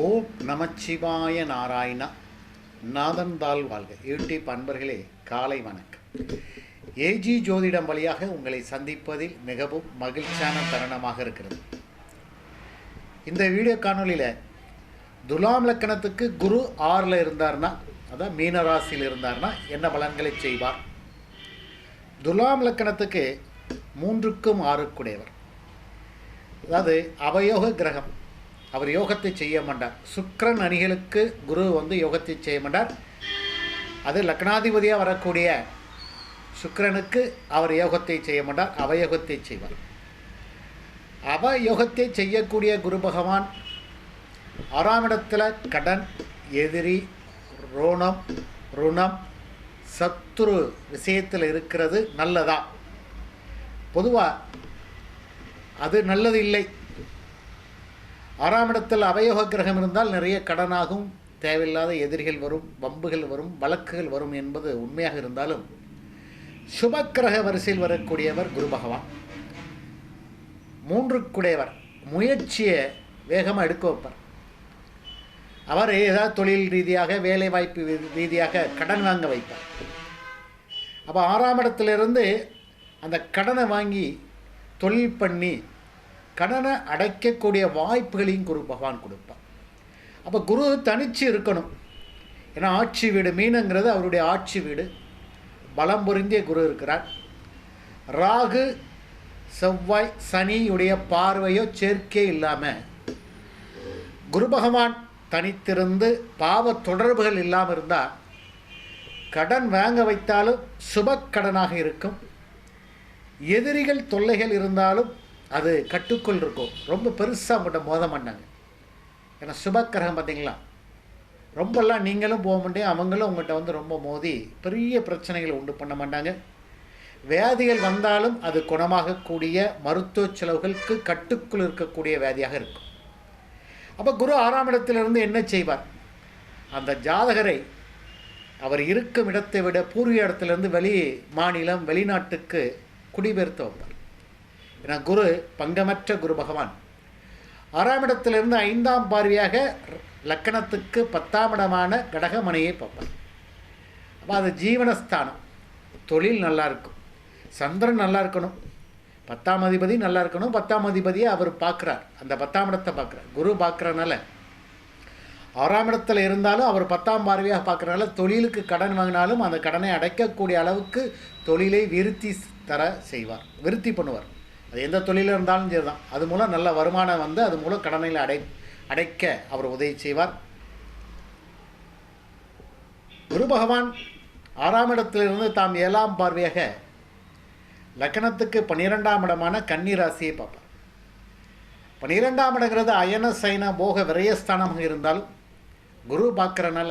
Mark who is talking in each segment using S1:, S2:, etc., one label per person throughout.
S1: ஓம் நமச்சிவாய நாராயணா. நாதன்தாள் வாழ்க. யூடியூப் அன்பர்களே காலை வணக்கம். ஏஜி ஜோதிடம் வழியாக உங்களை சந்திப்பதில் மிகவும் மகிழ்ச்சியான தருணமாக இருக்கிறது. இந்த வீடியோ காணொலியில் துலாம் லக்கணத்துக்கு குரு ஆறில் இருந்தார்னா அதான் மீனராசியில் இருந்தார்னா என்ன பலன்களை செய்வார்? துலாம் லக்கணத்துக்கு மூன்றுக்கும் ஆறுக்குடையவர். அதாவது அவயோக கிரகம். அவர் யோகத்தை செய்ய மாட்டார். சுக்கரன் அணிகளுக்கு குரு வந்து யோகத்தை செய்ய மாட்டார். அது லக்னாதிபதியாக வரக்கூடிய சுக்கரனுக்கு அவர் யோகத்தை செய்ய மாட்டார். அவயோகத்தை செய்வார். அவயோகத்தை செய்யக்கூடிய குரு பகவான் ஆறாம் இடத்துல கடன் எதிரி ரோணம் ருணம் சத்துரு விஷயத்தில் இருக்கிறது நல்லதா? பொதுவாக அது நல்லது இல்லை. ஆறாம் இடத்தில் அவயோக கிரகம் இருந்தால் நிறைய கடனாகும் தேவையில்லாத எதிரிகள் வரும் வம்புகள் வரும் வழக்குகள் வரும் என்பது உண்மையாக இருந்தாலும் சுபக்கிரக வரிசையில் வரக்கூடியவர் குரு பகவான். மூன்றுக்குடையவர் முயற்சியை வேகமாக எடுக்க வைப்பார். அவர் ஏதாவது தொழில் ரீதியாக வேலை வாய்ப்பு ரீதியாக கடன் வாங்க வைப்பார். அப்போ ஆறாம் இடத்துலேருந்து அந்த கடனை வாங்கி தொழில் பண்ணி கடனை அடைக்கக்கூடிய வாய்ப்புகளையும் குரு பகவான் கொடுப்பார். அப்போ குரு தனிச்சு இருக்கணும். ஏன்னா ஆட்சி வீடு மீனங்கிறது அவருடைய ஆட்சி வீடு. பலம் பொருந்திய குரு இருக்கிறார். ராகு செவ்வாய் சனியுடைய பார்வையோ சேர்க்கே இல்லாமல் குரு பகவான் தனித்திருந்து பாவ தொடர்புகள் இல்லாமல் இருந்தால் கடன் வாங்க வைத்தாலும் சுப கடனாக இருக்கும். எதிரிகள் தொல்லைகள் இருந்தாலும் அது கட்டுக்குள் இருக்கும் ரொம்ப பெருசாக அவங்கள்ட்ட மோத மாட்டாங்க. ஏன்னா சுபக்கிரகம் பார்த்தீங்களா? ரொம்பலாம் நீங்களும் போக முடியும் அவங்களும் உங்கள்கிட்ட வந்து ரொம்ப மோதி பெரிய பிரச்சனைகளை உண்டு பண்ண மாட்டாங்க. வியாதிகள் வந்தாலும் அது குணமாகக்கூடிய மருத்துவ செலவுகளுக்கு கட்டுக்குள் இருக்கக்கூடிய வியாதியாக இருக்கும். அப்போ குரு ஆறாம் இடத்திலிருந்து என்ன செய்வார்? அந்த ஜாதகரை அவர் இருக்கும் இடத்தை விட பூர்வீக இடத்திலிருந்து வெளி மாநிலம் வெளிநாட்டுக்கு குடிபெயர்த்து வைப்பார் ஏன்னா குரு பங்கமற்ற குரு பகவான். ஆறாம் இடத்திலிருந்து ஐந்தாம் பார்வையாக லக்கணத்துக்கு பத்தாம் இடமான கடகமனையை பார்ப்பார். அப்போ அது ஜீவனஸ்தானம். தொழில் நல்லா இருக்கும். சந்திரன் நல்லா இருக்கணும். பத்தாம் அதிபதி நல்லா இருக்கணும். பத்தாம் அதிபதியை அவர் பார்க்குறார். அந்த பத்தாம் இடத்தை பார்க்குறார். குரு பார்க்குறனால ஆறாம் இடத்துல இருந்தாலும் அவர் பத்தாம் பார்வையாக பார்க்குறனால தொழிலுக்கு கடன் வாங்கினாலும் அந்த கடனை அடைக்கக்கூடிய அளவுக்கு தொழிலை விருத்தி தர செய்வார். விருத்தி பண்ணுவார். அது எந்த தொழிலில் இருந்தாலும் சரி தான் அது மூலம் நல்ல வருமானம் வந்து அது மூலம் கடனில் அடை அடைக்க அவர் உதவி செய்வார். குரு பகவான் ஆறாம் இடத்திலிருந்து தாம் ஏழாம் பார்வையாக லக்கணத்துக்கு பன்னிரெண்டாம் இடமான கன்னி ராசியை பார்ப்பார். பன்னிரெண்டாம் இடங்கிறது அயன சைன போக விரயஸ்தானமாக இருந்தால் குரு பார்க்குறனால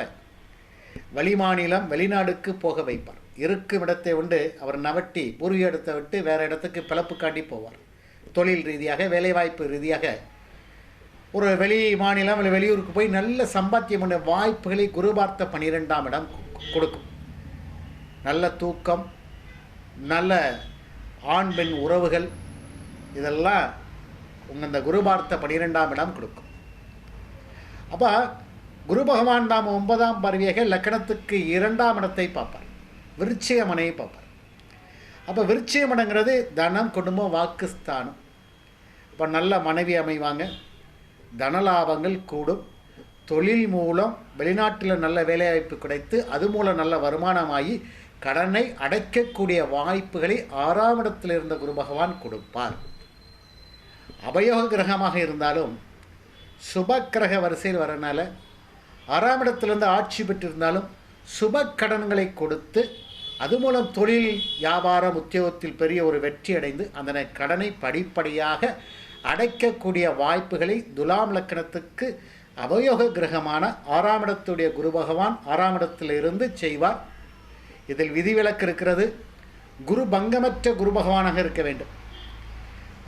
S1: வெளிமாநிலம் வெளிநாடுக்கு போக வைப்பார். இருக்கும் இடத்தை உண்டு. அவர் நவட்டி பூர்வீக இடத்தை விட்டு வேறு இடத்துக்கு பிளப்பு காட்டி போவார். தொழில் ரீதியாக வேலைவாய்ப்பு ரீதியாக. ஒரு வெளி மாநிலம் இல்லை வெளியூருக்கு போய் நல்ல சம்பாத்தியம் பண்ண வாய்ப்புகளை குருபார்த்த பன்னிரெண்டாம் இடம் கொடுக்கும். நல்ல தூக்கம் நல்ல ஆண் பெண் உறவுகள் இதெல்லாம் உங்கள் இந்த குருபார்த்த பன்னிரெண்டாம் இடம் கொடுக்கும். அப்போ குரு பகவான் தாம் ஒன்பதாம் பருவியாக லக்கணத்துக்கு இரண்டாம் இடத்தை பார்ப்பார். விருச்சிக பார்ப்பார். அப்போ விருச்சிகமனங்கிறது தனம் குடும்பம் வாக்குஸ்தானம். இப்போ நல்ல மனைவி அமைவாங்க. தனலாபங்கள் கூடும். தொழில் மூலம் வெளிநாட்டில் நல்ல வேலைவாய்ப்பு கிடைத்து அது மூலம் நல்ல வருமானமாகி கடனை அடைக்கக்கூடிய வாய்ப்புகளை ஆறாம் இடத்தில் இருந்த குரு பகவான் கொடுப்பார். அபயோக கிரகமாக இருந்தாலும் சுப கிரக வரிசையில் வரனால ஆறாம் இடத்திலிருந்து ஆட்சி பெற்றிருந்தாலும் சுப கடன்களை கொடுத்து அது மூலம் தொழில் வியாபாரம் உத்தியோகத்தில் பெரிய ஒரு வெற்றி அடைந்து அந்த கடனை படிப்படியாக அடைக்கக்கூடிய வாய்ப்புகளை துலாம் லக்கணத்துக்கு அவயோக கிரகமான ஆறாம் இடத்துடைய குரு பகவான் ஆறாம் இடத்திலிருந்து செய்வார். இதில் விதிவிலக்கு இருக்கிறது. குரு பங்கமற்ற குரு பகவானாக இருக்க வேண்டும்.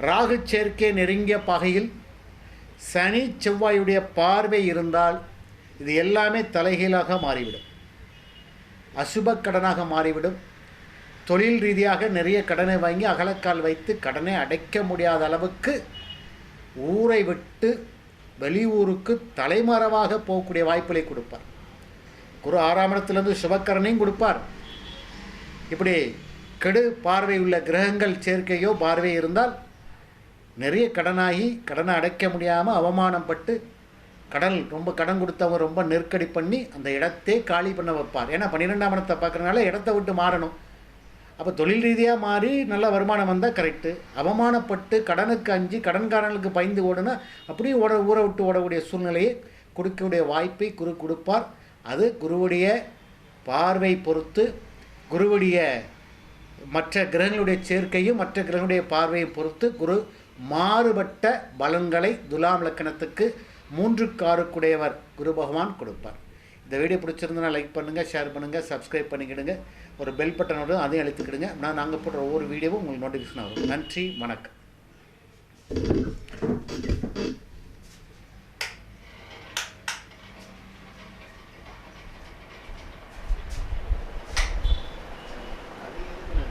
S1: ராகு சேர்க்கை நெருங்கிய பகையில் சனி செவ்வாயுடைய பார்வை இருந்தால் இது எல்லாமே தலைகீழாக மாறிவிடும். அசுப கடனாக மாறிவிடும். தொழில் ரீதியாக நிறைய கடனை வாங்கி அகலக்கால் வைத்து கடனை அடைக்க முடியாத அளவுக்கு ஊரை விட்டு வெளியூருக்கு தலைமறைவாக போகக்கூடிய வாய்ப்புகளை கொடுப்பார். குரு ஆறாம் இடத்துலேருந்து சுபக்கரனையும் கொடுப்பார். இப்படி கெடு பார்வை உள்ள கிரகங்கள் சேர்க்கையோ பார்வை இருந்தால் நிறைய கடனாகி கடனை அடைக்க முடியாமல் அவமானப்பட்டு கடல் ரொம்ப கடன் கொடுத்தவங்க ரொம்ப நெருக்கடி பண்ணி அந்த இடத்தே காலி பண்ண வைப்பார். ஏன்னா பன்னிரெண்டாம் இடத்தை பார்க்குறதுனால இடத்த விட்டு மாறணும். அப்போ தொழில் ரீதியாக மாறி நல்ல வருமானம் வந்தால் கரெக்டு அவமானப்பட்டு கடனுக்கு அஞ்சு கடன்காரனுக்கு பயந்து ஓடுனா அப்படியே ஓட ஊரை விட்டு ஓடக்கூடிய சூழ்நிலையை கொடுக்கக்கூடிய வாய்ப்பை குரு கொடுப்பார். அது குருவுடைய பார்வை பொறுத்து குருவுடைய மற்ற கிரகங்களுடைய சேர்க்கையும் மற்ற கிரகங்களுடைய பார்வையும் பொறுத்து குரு மாறுபட்ட பலன்களை துலாம் லக்கணத்துக்கு மூன்று காருக்குடையவர் குரு பகவான் கொடுப்பார். இந்த வீடியோ பிடிச்சிருந்தனா லைக் பண்ணுங்கள் ஷேர் பண்ணுங்கள் சப்ஸ்கிரைப் பண்ணிக்கிடுங்க. ஒரு பெல் பட்டனோட அதையும் அழுத்திக்கிடுங்க. நான் நாங்கள் போடுற ஒவ்வொரு வீடியோவும் உங்களுக்கு நோட்டிஃபிகேஷன் வரும். நன்றி வணக்கம்.